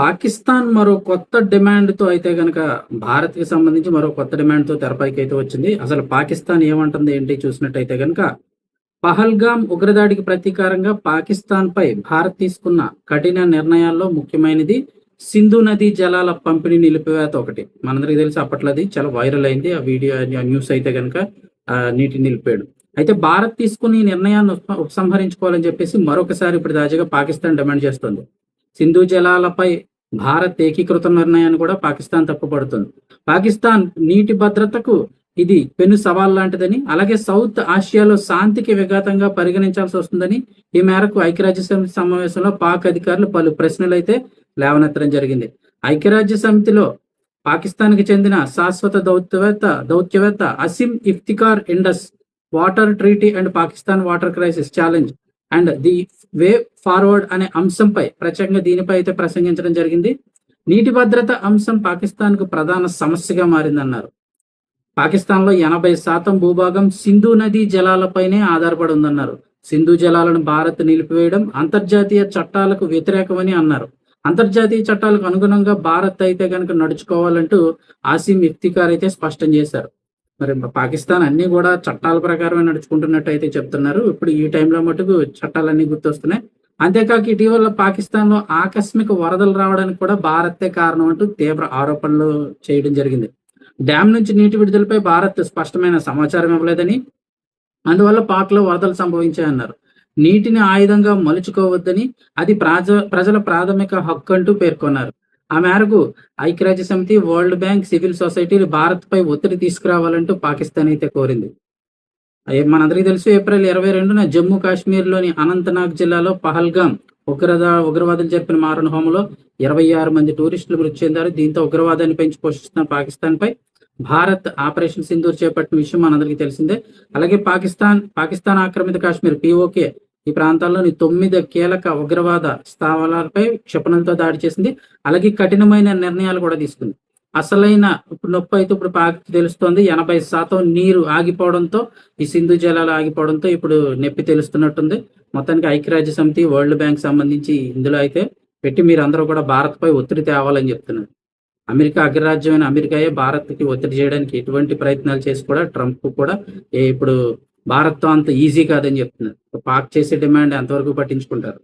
పాకిస్తాన్ మరో కొత్త డిమాండ్‌తో అయితే కనుక భారత్‌కి సంబంధించి మరో కొత్త డిమాండ్‌తో తెరపైకి అయితే వచ్చింది. అసలు పాకిస్తాన్ ఏమంటుంది ఏంటి చూసినట్టయితే కనుక పహల్గామ్ ఉగ్రదాడికి ప్రతీకారంగా పాకిస్తాన్‌పై భారత్ తీసుకున్న కఠిన నిర్ణయాల్లో ముఖ్యమైనది సింధు నదీ జలాల పంపిణీ నిలిపివేత ఒకటి. మనందరికీ తెలిసి అప్పట్లో అది చాలా వైరల్ అయింది. ఆ వీడియో న్యూస్ అయితే కనుక నీటిని నిలిపాడు. అయితే భారత్ తీసుకుని ఈ నిర్ణయాన్ని ఉపసంహరించుకోవాలని చెప్పేసి మరొకసారి ఇప్పుడు తాజాగా పాకిస్తాన్ డిమాండ్ చేస్తుంది సింధు జలాలపై భారత్ ఏకీకృత నిర్ణయాన్ని కూడా పాకిస్తాన్ తప్పుపడుతుంది. పాకిస్తాన్ నీటి భద్రతకు ఇది పెను సవాల్ లాంటిదని, అలాగే సౌత్ ఆసియాలో శాంతికి విఘాతంగా పరిగణించాల్సి వస్తుందని, ఈ మేరకు ఐక్యరాజ్య సమితి సమావేశంలో పాక్ అధికారులు పలు ప్రశ్నలైతే లేవనెత్తడం జరిగింది. ఐక్యరాజ్య సమితిలో పాకిస్తాన్‌కి చెందిన శాశ్వత దౌత్యవేత్త దౌత్యవేత్త Asim Iftikhar Indus water treaty and Pakistan water crisis challenge and the way forward అనే అంశంపై ప్రత్యేకంగా దీనిపై అయితే ప్రసంగించడం జరిగింది. నీటి భద్రత అంశం పాకిస్తాన్‌కు ప్రధాన సమస్యగా మారిందన్నారు. పాకిస్తాన్‌లో 80% భూభాగం సింధు నదీ జలాలపైనే ఆధారపడి ఉందన్నారు. సింధు జలాలను భారత్ నిలిపివేయడం అంతర్జాతీయ చట్టాలకు వ్యతిరేకమని అన్నారు. అంతర్జాతీయ చట్టాలకు అనుగుణంగా భారత్ అయితే కనుక నడుచుకోవాలంటూ ఆసిమ్ ఇఫ్తికార్ అయితే స్పష్టం చేశారు. మరి పాకిస్తాన్ అన్నీ కూడా చట్టాల ప్రకారమే నడుచుకుంటున్నట్టు అయితే చెప్తున్నారు. ఇప్పుడు ఈ టైంలో మటుకు చట్టాలన్నీ గుర్తొస్తున్నాయి. అంతేకాక ఇటీవల పాకిస్తాన్‌లో ఆకస్మిక వరదలు రావడానికి కూడా భారతే కారణం అంటూ తీవ్ర ఆరోపణలు చేయడం జరిగింది. డ్యామ్ నుంచి నీటి విడుదలపై భారత్ స్పష్టమైన సమాచారం ఇవ్వలేదని, అందువల్ల పాక్‌లో వరదలు సంభవించాయన్నారు. నీటిని ఆయుధంగా మలుచుకోవద్దని, అది ప్రాజ ప్రజల ప్రాథమిక హక్కు అంటూ పేర్కొన్నారు. ఆ మేరకు ఐక్యరాజ్య సమితి, వరల్డ్ బ్యాంక్, సివిల్ సొసైటీలు భారత్‌పై ఒత్తిడి తీసుకురావాలంటూ పాకిస్తాన్ అయితే కోరింది. మనందరికీ తెలుసు ఏప్రిల్ 22న జమ్మూ కాశ్మీర్‌లోని అనంతనాగ్ జిల్లాలో పహల్గామ్ ఉగ్రదా ఉగ్రవాదులు జరిపిన మారణ హోమంలో 26 మంది టూరిస్టులు మృతి చెందారు. దీంతో ఉగ్రవాదాన్ని పెంచి పోషిస్తున్న పాకిస్తాన్‌పై భారత్ ఆపరేషన్ సింధూర్ చేపట్టిన విషయం మనందరికీ తెలిసిందే. అలాగే పాకిస్తాన్ పాకిస్తాన్ ఆక్రమిత కాశ్మీర్ పీఓకే ఈ ప్రాంతాల్లోని తొమ్మిది కీలక ఉగ్రవాద స్థావరాలపై క్షిపణులతో దాడి చేసింది. అలాగే కఠినమైన నిర్ణయాలు కూడా తీసుకుంది. అసలైన ఇప్పుడు నొప్పి అయితే ఇప్పుడు పాక్‌కి తెలుస్తోంది. 80% నీరు ఆగిపోవడంతో ఈ సింధు జలాలు ఆగిపోవడంతో ఇప్పుడు నొప్పి తెలుస్తున్నట్టుంది. మొత్తానికి ఐక్యరాజ్య సమితి, వరల్డ్ బ్యాంక్ సంబంధించి ఇందులో అయితే పెట్టి మీరందరూ కూడా భారత్‌పై ఒత్తిడి తేవాలని చెప్తున్నారు. అమెరికా అగ్రరాజ్యమైన అమెరికాయే భారత్‌కి ఒత్తిడి చేయడానికి ఎటువంటి ప్రయత్నాలు చేసి కూడా ట్రంప్ కూడా ఇప్పుడు భారత్‌తో అంత ఈజీ కాదని చెప్తున్నారు. పాక్ చేసే డిమాండ్ ఎంతవరకు పట్టించుకుంటారు?